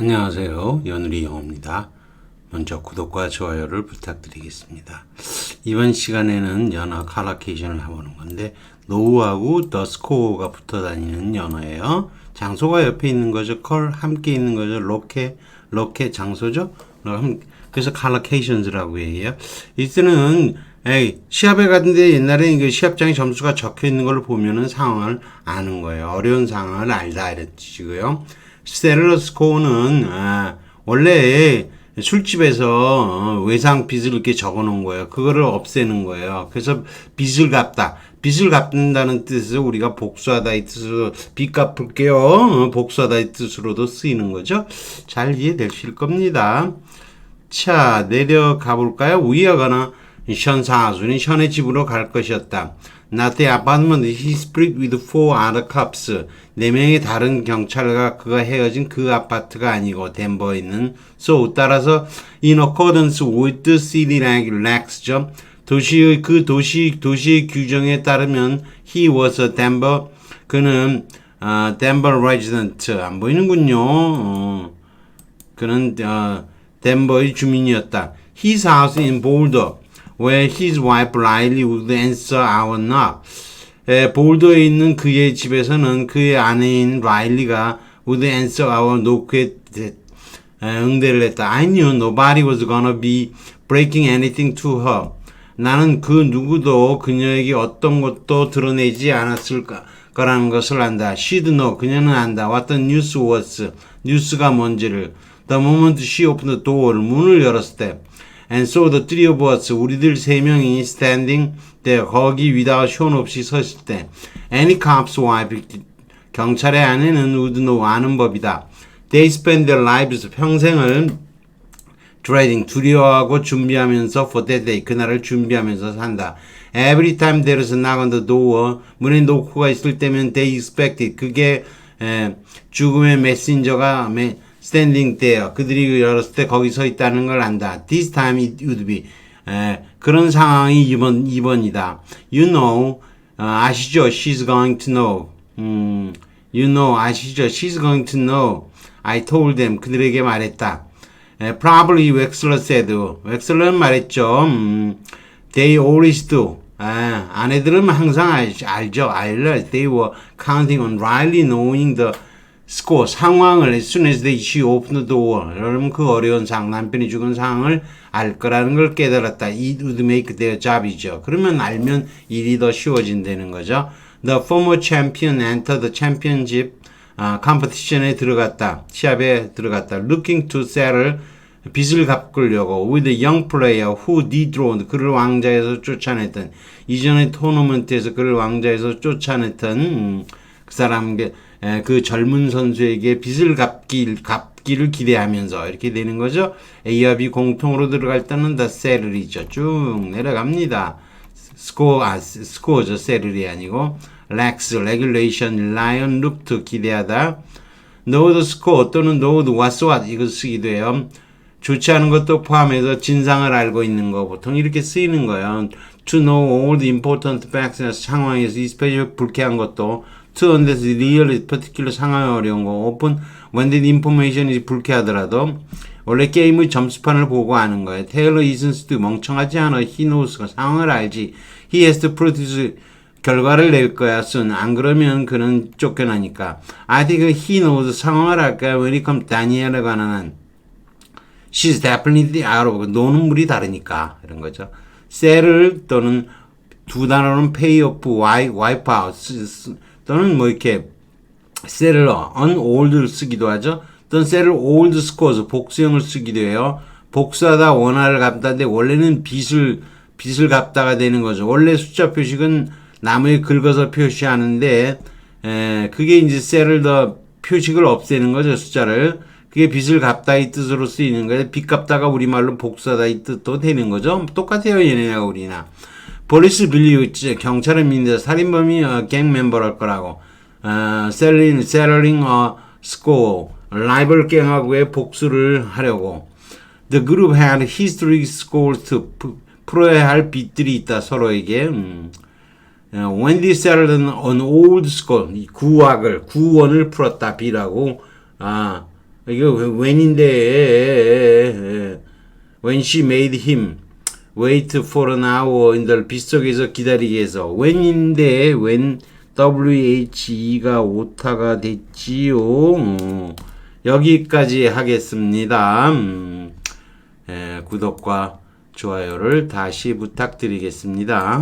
안녕하세요. 연우리 영어입니다. 먼저 구독과 좋아요를 부탁드리겠습니다. 이번 시간에는 연어 칼라케이션을 해보는 건데 노우하고 더 스코어가 붙어 다니는 연어예요. 장소가 옆에 있는 거죠. 컬 함께 있는 거죠. 로케 로케 장소죠. 그래서 칼라케이션즈라고 해요. 이때는 에이, 시합에 갔는데 옛날에 그 시합장에 점수가 적혀 있는 걸 보면은 상황을 아는 거예요. 어려운 상황을 알다 이랬지고요. 스테르러 스코어는 아, 원래 술집에서 어, 외상 빚을 이렇게 적어 놓은 거예요. 그거를 없애는 거예요. 그래서 빚을 갚다. 빚을 갚는다는 뜻에서 우리가 복수하다 이 뜻으로 빚 갚을게요. 어, 복수하다 이 뜻으로도 쓰이는 거죠. 잘 이해되실 겁니다. 자, 내려가 볼까요? 위하거나 션사하수는 션의 집으로 갈 것이었다. He split with four other cops. 네 명의 다른 경찰과 그가 헤어진 그 아파트가 아니고 덴버에 있는 so 따라서 in accordance with the city regulations 도시의 그 도시 도시의 규정에 따르면 he was a Denver 그는 어, Denver resident 안 보이는군요. 어, 그는 어, 덴버의 주민이었다. His house in Boulder, where his wife Riley would answer our knock. 에, 볼더에 있는 그의 집에서는 그의 아내인 라일리가 would answer our knock에 응대를 했다. I knew nobody was gonna be breaking anything to her. 나는 그 누구도 그녀에게 어떤 것도 드러내지 않았을 까- 거라는 것을 안다. She'd know. 그녀는 안다. What the news was. 뉴스가 뭔지를. The moment she opened the door. 문을 열었을 때. And so the three of us. 우리들 세 명이 standing there. 거기 without shown 없이 섰을 때. Any cop's wife. 경찰의 아내는 would know. 아는 법이다. They spend their lives. 평생을 dreading 두려워하고 준비하면서 for that day 그날을 준비하면서 산다. Every time there is a knock on the door 문에 노크가 있을 때면 they expect it. 그게 에, 죽음의 메신저가 메, standing there 그들이 열었을 때 거기 서 있다는 걸 안다. This time it would be 에, 그런 상황이 이번 이번이다. You know 어, 아시죠? She's going to know. 음, you know 아시죠? She's going to know. I told them 그들에게 말했다. 에, probably Wexler said. 웩슬러는 말했죠. 음, they always do. 아, 아내들은 항상 알, 알죠. 알려. They were counting on Riley knowing the score. 상황을 as soon as they she opened the door. 여러분 그 어려운 상황, 남편이 죽은 상황을 알 거라는 걸 깨달았다. It would make their job이죠. 그러면 알면 일이 더 쉬워진다는 거죠. The former champion entered the championship 아, 컴피티션에 들어갔다. 시합에 들어갔다. Looking to settle 빚을 갚으려고 with a young player who dethroned 그를 왕자에서 쫓아냈던 이전의 토너먼트에서 그를 왕자에서 쫓아냈던 음, 그 사람에게 에, 그 젊은 선수에게 빚을 갚기, 갚기를 기대하면서 이렇게 되는 거죠. A와 B 공통으로 들어갈 때는 the sallary죠. 쭉 내려갑니다. 스코어, 아, 스- 스코어죠. 세를이 아니고. 렉스, 레귤레이션, 라이언, 룩트, 기대하다. the score 또는 what's what 이거 쓰기도 해요. 좋지 않은 것도 포함해서 진상을 알고 있는 거 보통 이렇게 쓰이는 거예요. to know all the important facts 상황에서 especially 불쾌한 것도 to understand really particular 상황이 어려운 거 open when the information is 불쾌하더라도 원래 게임의 점수판을 보고 아는 거예요. 테일러 이슨스도 멍청하지 않아. he knows가 상황을 알지. he has to produce 결과를 낼 거야, soon. 안 그러면 그는 쫓겨나니까. I think he knows 상황을 알까? when it comes 다니엘에 관한 한. She's definitely out of 노는 물이 다르니까 이런 거죠. 셀을 또는 두 단어는 pay off, wipe, out 또는 뭐 이렇게 셀을 old를 쓰기도 하죠. 또는 셀을 old scores 복수형을 쓰기도 해요. 복수하다 원화를 갚다인데 원래는 빚을 빚을 갚다가 되는 거죠. 원래 숫자 표식은 나무에 긁어서 표시하는데 에, 그게 이제 셀을 더 표식을 없애는 거죠 숫자를. 그게 빚을 갚다 이 뜻으로 쓰이는 거예요. 빚 갚다가 우리말로 복수하다 이 뜻도 되는 거죠. 똑같아요 얘네가 우리나. Police believe 경찰은 믿는다. 살인범이 어, 갱 멤버랄 거라고. 어, selling, selling a score. 라이벌 갱하고의 복수를 하려고. The group had history scores to 푸- 풀어야 할 빚들이 있다 서로에게. 음. 어, they settled an old score, 이 구학을 구원을 풀었다 비라고 아 이거 when인데 when she made him wait for an hour in the 빗속에서 기다리게 해서 when인데 when WHE가 오타가 됐지요. 어, 여기까지 하겠습니다. 음, 에, 구독과 좋아요를 다시 부탁드리겠습니다.